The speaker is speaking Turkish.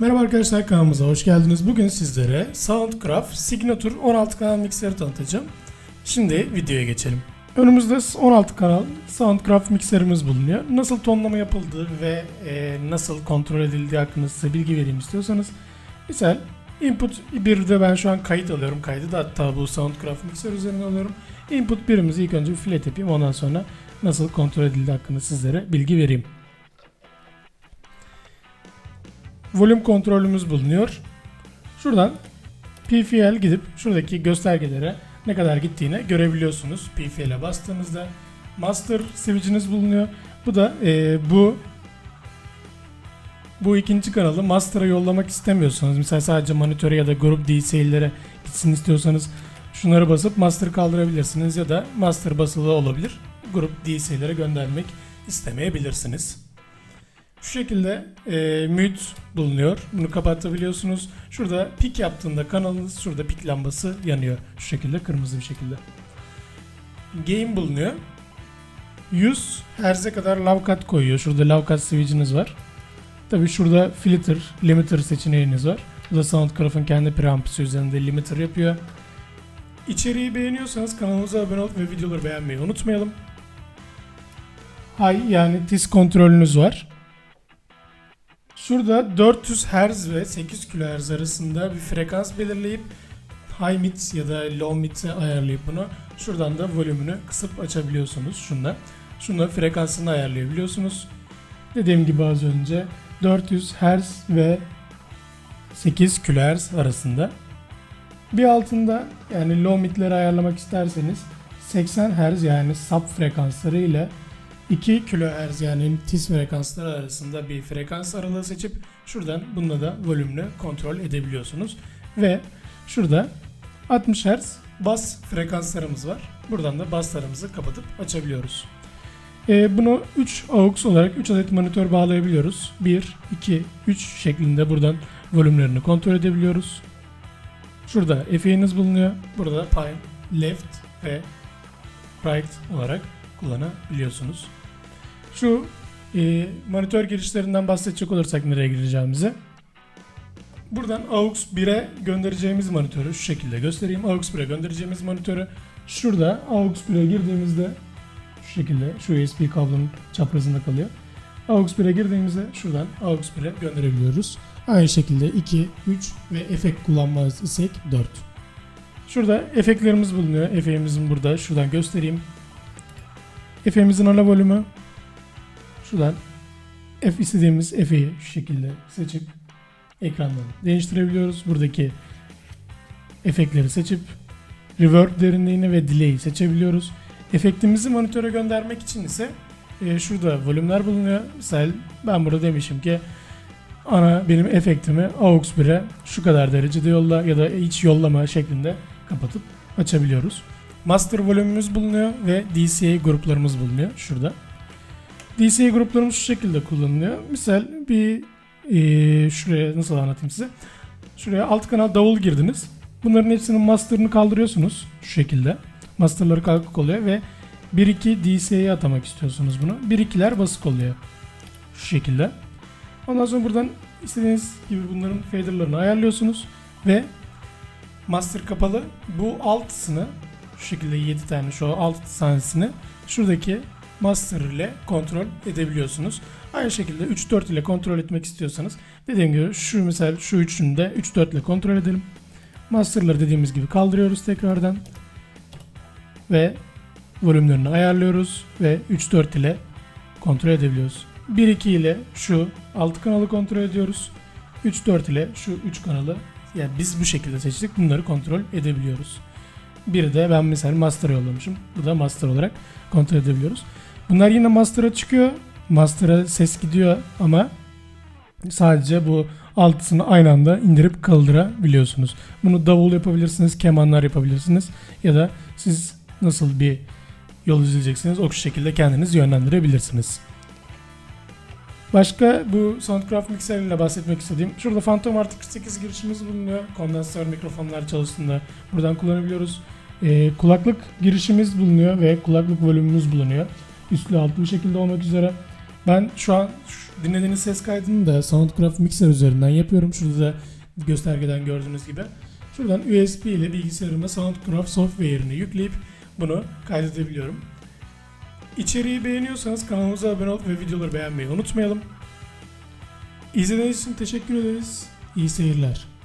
Merhaba arkadaşlar kanalımıza hoş geldiniz. Bugün sizlere Soundcraft Signature 16 kanal mikseri tanıtacağım. Şimdi videoya geçelim. Önümüzde 16 kanal Soundcraft mikserimiz bulunuyor. Nasıl tonlama yapıldığı ve e, nasıl kontrol edildiği hakkında size bilgi vereyim istiyorsanız. Misal input 1'de ben şu an kayıt alıyorum. Kaydı da hatta bu Soundcraft mikser üzerinden alıyorum. Input 1'imizi ilk önce filet yapayım. Ondan sonra nasıl kontrol edildiği hakkında sizlere bilgi vereyim. Volüm kontrolümüz bulunuyor. Şuradan PFL gidip şuradaki göstergelere ne kadar gittiğini görebiliyorsunuz. PFL'e bastığınızda master switch'iniz bulunuyor. Bu da e, bu bu ikinci kanalı master'a yollamak istemiyorsanız mesela sadece monitöre ya da grup DC'lere gitsin istiyorsanız şunları basıp master kaldırabilirsiniz ya da master basılı olabilir. Grup DC'lere göndermek istemeyebilirsiniz. Şu şekilde e, mute bulunuyor. Bunu kapatabiliyorsunuz. Şurada pik yaptığında kanalınız şurada pik lambası yanıyor. Şu şekilde kırmızı bir şekilde. Gain bulunuyor. 100 Hz'e kadar low cut koyuyor. Şurada low cut switch'iniz var. Tabi şurada filter, limiter seçeneğiniz var. Bu da Soundcraft'ın kendi preamp'isi üzerinde limiter yapıyor. İçeriği beğeniyorsanız kanalımıza abone olup ve videoları beğenmeyi unutmayalım. High yani tiz kontrolünüz var. Şurada 400 Hz ve 8 kHz arasında bir frekans belirleyip high mid ya da low mid'e ayarlayıp bunu şuradan da volümünü kısıp açabiliyorsunuz şunda. Şunda frekansını ayarlayabiliyorsunuz. Dediğim gibi az önce 400 Hz ve 8 kHz arasında. Bir altında yani low mid'leri ayarlamak isterseniz 80 Hz yani sub frekansları ile 2 kHz yani tiz frekansları arasında bir frekans aralığı seçip şuradan bununla da volümünü kontrol edebiliyorsunuz. Ve şurada 60 Hz bas frekanslarımız var. Buradan da baslarımızı kapatıp açabiliyoruz. Ee, bunu 3 AUX olarak 3 adet monitör bağlayabiliyoruz. 1, 2, 3 şeklinde buradan volümlerini kontrol edebiliyoruz. Şurada FA'niz bulunuyor. Burada Pine, Left ve Right olarak kullanabiliyorsunuz. Şu e, monitör girişlerinden bahsedecek olursak nereye gireceğimizi. Buradan AUX 1'e göndereceğimiz monitörü şu şekilde göstereyim. AUX 1'e göndereceğimiz monitörü şurada AUX 1'e girdiğimizde şu şekilde şu USB kablonun çaprazında kalıyor. AUX 1'e girdiğimizde şuradan AUX 1'e gönderebiliyoruz. Aynı şekilde 2, 3 ve efekt kullanmaz isek 4. Şurada efektlerimiz bulunuyor. Efeğimizin burada. Şuradan göstereyim. Efe'mizin ana volümü şuradan F istediğimiz F'yi şu şekilde seçip ekrandan değiştirebiliyoruz. Buradaki efektleri seçip reverb derinliğini ve delay'i seçebiliyoruz. Efektimizi monitöre göndermek için ise e, şurada volümler bulunuyor. Mesela ben burada demişim ki ana benim efektimi AUX 1'e şu kadar derecede yolla ya da hiç yollama şeklinde kapatıp açabiliyoruz. Master volümümüz bulunuyor ve DCA gruplarımız bulunuyor şurada. DCA gruplarımız şu şekilde kullanılıyor. Misal bir e, şuraya nasıl anlatayım size. Şuraya alt kanal davul girdiniz. Bunların hepsinin master'ını kaldırıyorsunuz şu şekilde. Master'ları kalkık oluyor ve 1-2 DCA'ya atamak istiyorsunuz bunu. 1-2'ler basık oluyor. Şu şekilde. Ondan sonra buradan istediğiniz gibi bunların fader'larını ayarlıyorsunuz ve master kapalı. Bu altısını şu şekilde 7 tane şu 6 tanesini şuradaki master ile kontrol edebiliyorsunuz. Aynı şekilde 3-4 ile kontrol etmek istiyorsanız dediğim gibi şu mesela şu üçünü de 3-4 ile kontrol edelim. Master'ları dediğimiz gibi kaldırıyoruz tekrardan ve volümlerini ayarlıyoruz ve 3-4 ile kontrol edebiliyoruz. 1-2 ile şu alt kanalı kontrol ediyoruz. 3-4 ile şu 3 kanalı yani biz bu şekilde seçtik bunları kontrol edebiliyoruz. Bir de ben mesela master yollamışım. Bu da master olarak kontrol edebiliyoruz. Bunlar yine master'a çıkıyor. Master'a ses gidiyor ama sadece bu altısını aynı anda indirip kaldırabiliyorsunuz. Bunu davul yapabilirsiniz, kemanlar yapabilirsiniz ya da siz nasıl bir yol izleyeceksiniz o şekilde kendiniz yönlendirebilirsiniz. Başka bu Soundcraft mikserleriyle bahsetmek istediğim şurada Phantom artı 48 girişimiz bulunuyor. Kondansatör mikrofonlar çalıştığında buradan kullanabiliyoruz. Ee, kulaklık girişimiz bulunuyor ve kulaklık volümümüz bulunuyor. Üstlü altlı bir şekilde olmak üzere. Ben şu an dinlediğiniz ses kaydını da Soundcraft Mixer üzerinden yapıyorum. Şurada da göstergeden gördüğünüz gibi. Şuradan USB ile bilgisayarıma Soundcraft software'ini yükleyip bunu kaydedebiliyorum. İçeriği beğeniyorsanız kanalımıza abone olup ve videoları beğenmeyi unutmayalım. İzlediğiniz için teşekkür ederiz. İyi seyirler.